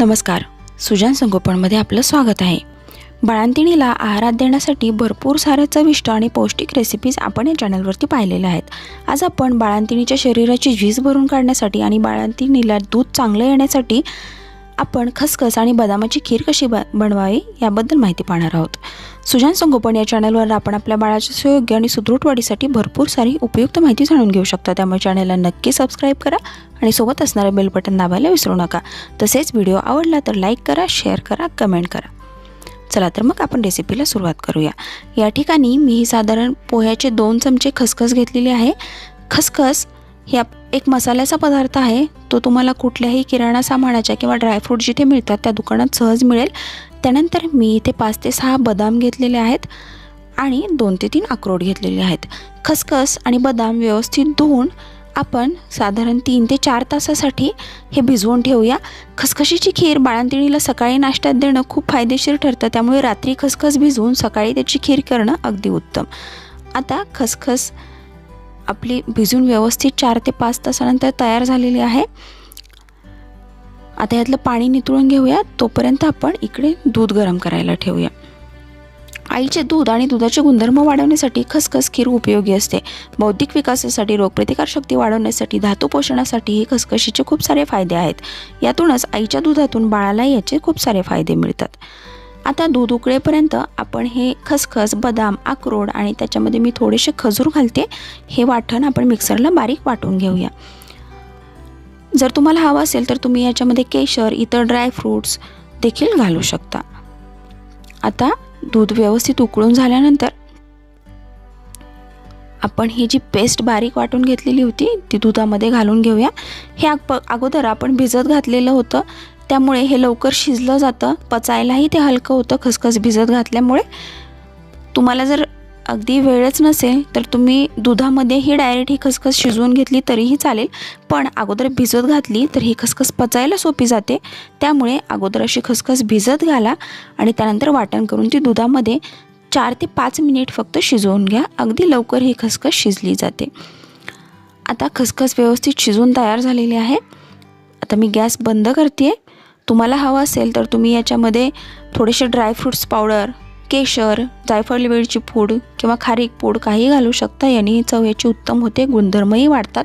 नमस्कार. सुजान संगोपनमध्ये आपलं स्वागत आहे. बाळंतिणीला आहारात देण्यासाठी भरपूर साऱ्या चविष्ट आणि पौष्टिक रेसिपीज आपण या चॅनलवरती पाहिलेल्या आहेत. आज आपण बाळंतिणीच्या शरीराची झीज भरून काढण्यासाठी आणि बाळंतिणीला दूध चांगलं येण्यासाठी आपण खसखस आणि बदामाची खीर कशी ब बनवावी याबद्दल माहिती पाहणार आहोत. सुजान संगोपन या चॅनलवर आपण आपल्या बाळाच्या सुयोग्य आणि सुदृढ वाढीसाठी भरपूर सारी उपयुक्त माहिती जाणून घेऊ शकता. त्यामुळे चॅनलला नक्की सबस्क्राईब करा आणि सोबत असणारे बेल बटन दाबायला विसरू नका. तसेच व्हिडिओ आवडला तर लाईक करा शेअर करा कमेंट करा. चला तर मग आपण रेसिपीला सुरुवात करूया. या ठिकाणी मी साधारण पोह्याचे दोन चमचे खसखस घेतलेली आहे. खसखस हे आप- एक मसाल्याचा पदार्थ आहे तो तुम्हाला कुठल्याही किराणा सामानाच्या किंवा ड्रायफ्रूट जिथे मिळतात त्या दुकानात सहज मिळेल. त्यानंतर मी इथे पाच ते सहा बदाम घेतलेले आहेत आणि दोन ते तीन अक्रोड घेतलेले आहेत. खसखस आणि बदाम व्यवस्थित धुवून आपण साधारण तीन ते चार तासासाठी हे भिजवून ठेवूया. खसखशीची खीर बाळंतिणीला सकाळी नाश्त्यात देणं खूप फायदेशीर ठरतं त्यामुळे रात्री खसखस भिजवून सकाळी त्याची खीर करणं अगदी उत्तम. आता खसखस आपली भिजून व्यवस्थित चार ते पाच तासानंतर तयार झालेली आहे. आता यातलं पाणी नितळून घेऊया. तोपर्यंत आपण इकडे दूध गरम करायला ठेवूया. आईचे दूध आणि दुधाचे गुणधर्म वाढवण्यासाठी खसखस खीर उपयोगी असते. बौद्धिक विकासासाठी रोगप्रतिकारशक्ती वाढवण्यासाठी धातू पोषणासाठीही खसखशीचे खूप सारे फायदे आहेत. यातूनच आईच्या दुधातून बाळाला याचे खूप सारे फायदे मिळतात. आता दूध उकळेपर्यंत आपण हे खसखस बदाम अक्रोड आणि त्याच्यामध्ये मी थोडेसे खजूर घालते. हे वाटण आपण मिक्सरला बारीक वाटून घेऊया. जर तुम्हाला हवं असेल तर तुम्ही याच्यामध्ये केशर इतर ड्रायफ्रूट्स देखील घालू शकता. आता दूध व्यवस्थित उकळून झाल्यानंतर आपण ही जी पेस्ट बारीक वाटून घेतलेली होती ती दुधामध्ये घालून घेऊया. हे अगोदर आपण भिजत घातलेलं होतं. त्यामुळे हे लवकर शिजलं जातं. पचायलाही ते हलकं होतं खसखस भिजत घातल्यामुळे. तुम्हाला जर अगदी वेळच नसेल तर तुम्ही दुधामध्ये ही डायरेक्ट ही खसखस शिजवून घेतली तरीही चालेल. पण अगोदर भिजत घातली तर ही खसखस पचायला सोपी जाते. त्यामुळे अगोदर अशी खसखस भिजत घाला आणि त्यानंतर वाटण करून ती दुधामध्ये चार ते पाच मिनिट फक्त शिजवून घ्या. अगदी लवकर ही खसखस शिजली जाते. आता खसखस व्यवस्थित शिजून तयार झालेली आहे. आता मी गॅस बंद करते तुम्हाला हवं असेल तर तुम्ही याच्यामध्ये थोडेसे ड्रायफ्रूट्स पावडर केशर जायफळ वेळची पूड किंवा खारीक पूड काही घालू शकता. याने चव याची उत्तम होते गुणधर्मही वाढतात.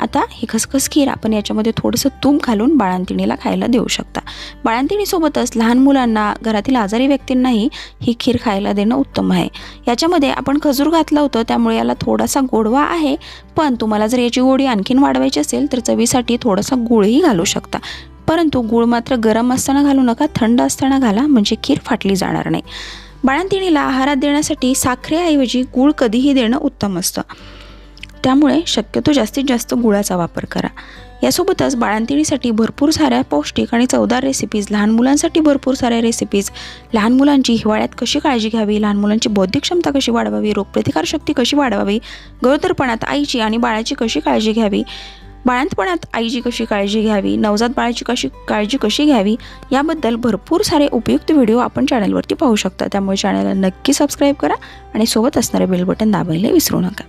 आता ही खसखस खीर आपण याच्यामध्ये थोडंसं तूप घालून बाळांतिणीला खायला देऊ शकता. बाळांतिणीसोबतच लहान मुलांना घरातील आजारी व्यक्तींनाही ही खीर खायला देणं उत्तम आहे. याच्यामध्ये आपण खजूर घातलं होतं त्यामुळे याला थोडासा गोडवा आहे. पण तुम्हाला जर याची गोडी आणखीन वाढवायची असेल तर चवीसाठी थोडासा गुळही घालू शकता. परंतु गूळ मात्र गरम असताना घालू नका थंड असताना घाला म्हणजे खीर फाटली जाणार नाही. बाळंतिणीला आहारात देण्यासाठी साखरेऐवजी गूळ कधीही देणं उत्तम असतं. त्यामुळे शक्यतो जास्तीत जास्त गुळाचा वापर करा. यासोबतच बाळंतिणीसाठी भरपूर साऱ्या पौष्टिक आणि चवदार रेसिपीज लहान मुलांसाठी भरपूर साऱ्या रेसिपीज लहान मुलांची हिवाळ्यात कशी काळजी घ्यावी लहान मुलांची बौद्धिक क्षमता कशी वाढवावी रोगप्रतिकारशक्ती कशी वाढवावी गरोदरपणात आईची आणि बाळाची कशी काळजी घ्यावी बाळंतपणात आईची कशी काळजी घ्यावी नवजात बाळाची कशी काळजी कशी घ्यावी याबद्दल भरपूर सारे उपयुक्त व्हिडिओ आपण चॅनलवरती पाहू शकता. त्यामुळे चॅनलला नक्की सबस्क्राईब करा आणि सोबत असणारे बेल बटन दाबायला विसरू नका.